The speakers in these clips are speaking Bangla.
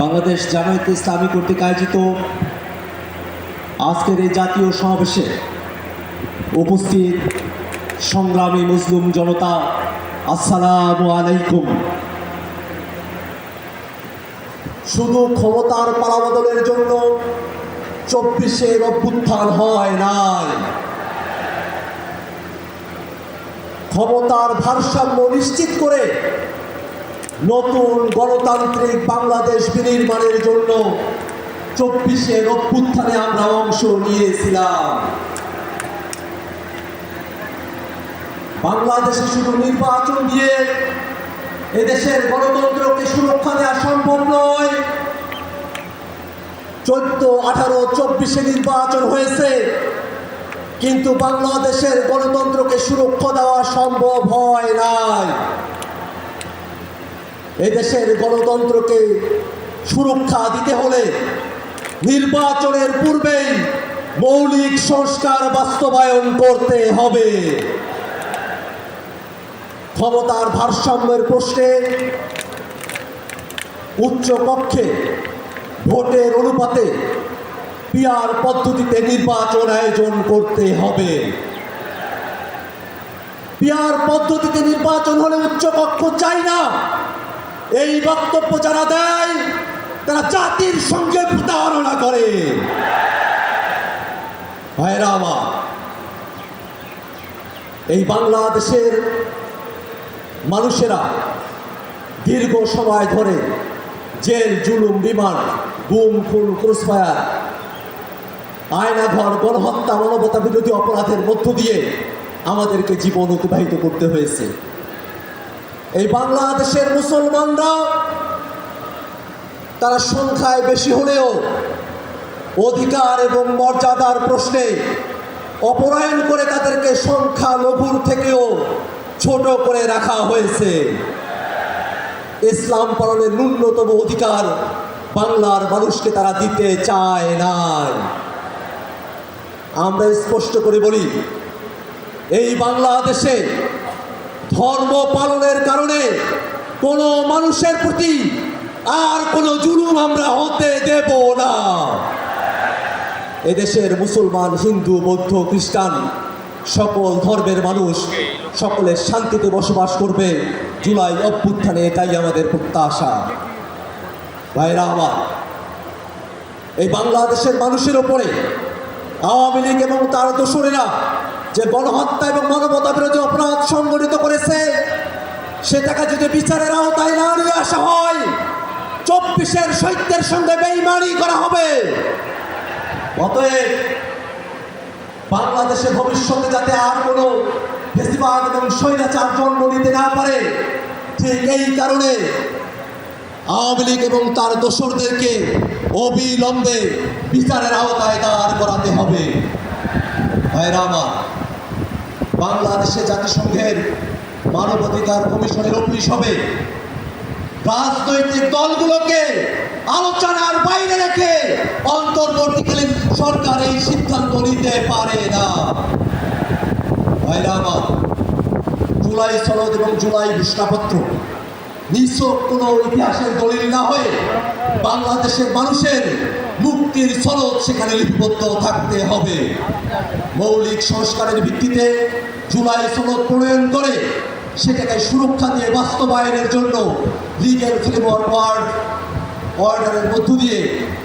বাংলাদেশ জামায়াত ইসলামী কর্তৃক আয়োজিত আজকের এই জাতীয় সমাবেশে উপস্থিত সংগ্রামী মুসলিম জনতা, আসসালামু আলাইকুম। শুধু ক্ষমতার পালাবদলের জন্য চব্বিশের অভ্যুত্থান হয় নাই। ক্ষমতার ভারসাম্য নিশ্চিত করে নতুন গণতান্ত্রিক বাংলাদেশ বিনির্মাণের জন্য চব্বিশের অভ্যুত্থানে আমরা অংশ নিয়েছিলাম। বাংলাদেশে শুধু নির্বাচন দিয়ে এদেশের গণতন্ত্রকে সুরক্ষা দেওয়া সম্ভব নয়। চোদ্দ, আঠারো, চব্বিশে নির্বাচন হয়েছে, কিন্তু বাংলাদেশের গণতন্ত্রকে সুরক্ষা দেওয়া সম্ভব হয় নাই। এদেশের গণতন্ত্রকে সুরক্ষা দিতে হলে নির্বাচনের পূর্বেই মৌলিক সংস্কার বাস্তবায়ন করতে হবে। ক্ষমতার ভারসাম্যের প্রশ্নে উচ্চ কক্ষে ভোটের অনুপাতে পিয়ার পদ্ধতিতে নির্বাচন আয়োজন করতে হবে। পিয়ার পদ্ধতিতে নির্বাচন হলে উচ্চ কক্ষ চাই না। এই বক্তব্য যারা দেয়, তারা জাতির সঙ্গে প্রতারণা করে। এই বাংলাদেশের মানুষেরা দীর্ঘ সময় ধরে জেল, জুলুম, বিমান, গুম, খুন ক্রুসফায়ার আয়নাঘর, গণহত্যা, মানবতা বিরোধী অপরাধের মধ্য দিয়ে আমাদেরকে জীবন অতিবাহিত করতে হয়েছে। এই বাংলাদেশের মুসলমানরা তারা সংখ্যায় বেশি হলেও অধিকার এবং মর্যাদার প্রশ্নে অপরায়ণ করে তাদেরকে সংখ্যা লঘুর থেকেও ছোট করে রাখা হয়েছে। ইসলাম পালনের ন্যূনতম অধিকার বাংলার মানুষকে তারা দিতে চায় নাই। আমরা স্পষ্ট করে বলি, এই বাংলাদেশে ধর্ম পালনের কারণে কোনো মানুষের প্রতি আর কোনো জুলুম আমরা হতে দেব না। এদেশের মুসলমান, হিন্দু, বৌদ্ধ, খ্রিস্টান সকল ধর্মের মানুষ সকলে শান্তিতে বসবাস করবে জুলাই অভ্যুত্থানে, এটাই আমাদের প্রত্যাশা। ভাইরা আমার, এই বাংলাদেশের মানুষের ওপরে আওয়ামী লীগ এবং তার দোসরেরা যে গণহত্যা এবং মানবতা বিরোধী অপরাধ সংগঠিত করেছে সেটাকে যদি বিচারের আওতায় না নিয়ে আসা হয়, চব্বিশের সৈত্যের সঙ্গে বেইমানি করা হবে। অতএব বাংলাদেশের ভবিষ্যতে যাতে আর কোনো ফেস্টিভাল এবং স্বৈরাচার জন্ম নিতে না পারে, ঠিক এই কারণে আওয়ামী লীগ এবং তার দোসরদেরকে অবিলম্বে বিচারের আওতায় দাঁড় করাতে হবে। ভাইরা বাংলাদেশে জাতিসংঘের মানবাধিকার কমিশনের অফিস হবে। রাজনৈতিক দলগুলোকে আলোচনার বাইরে রেখে অন্তর্বর্তীকালীন সরকার এই সিদ্ধান্ত নিতে পারে না। ভাইরা জুলাই সনদ এবং জুলাই ঘোষণাপত্র নিছক কোনো ইতিহাসের দলিল না হয়ে বাংলাদেশের মানুষের মুক্তির সনদ সেখানে লিপিবদ্ধ থাকতে হবে। মৌলিক সংস্কারের ভিত্তিতে জুলাই সনদ প্রণয়ন করে সেটাকে সুরক্ষা দিয়ে বাস্তবায়নের জন্য লিগেল ফ্রেমওয়ার্ক ওয়ার্ড অর্ডারের মধ্য দিয়ে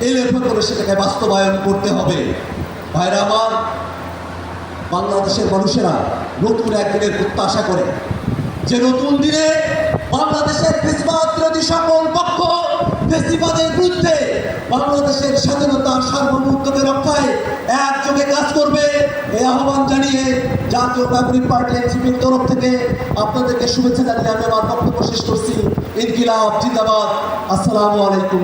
এলএফ করে সেটাকে বাস্তবায়ন করতে হবে। ভাইরা আমার, বাংলাদেশের মানুষেরা নতুন একদিনের প্রত্যাশা করে যে নতুন দিনে বাংলাদেশের বিরোধী সকল পক্ষ ফেসিবাদের বিরুদ্ধে বাংলাদেশের স্বাধীনতা সার্বভৌমত্বকে রক্ষায় একযোগে কাজ করবে এই আহ্বান জানিয়ে জাতীয় নাগরিক পার্টি এনসিপির তরফ থেকে আপনাদেরকে শুভেচ্ছা জানিয়ে আমি আমার বক্তব্য শেষ করছি। ইনকিলাব, জিন্দাবাদ। আসসালামু আলাইকুম।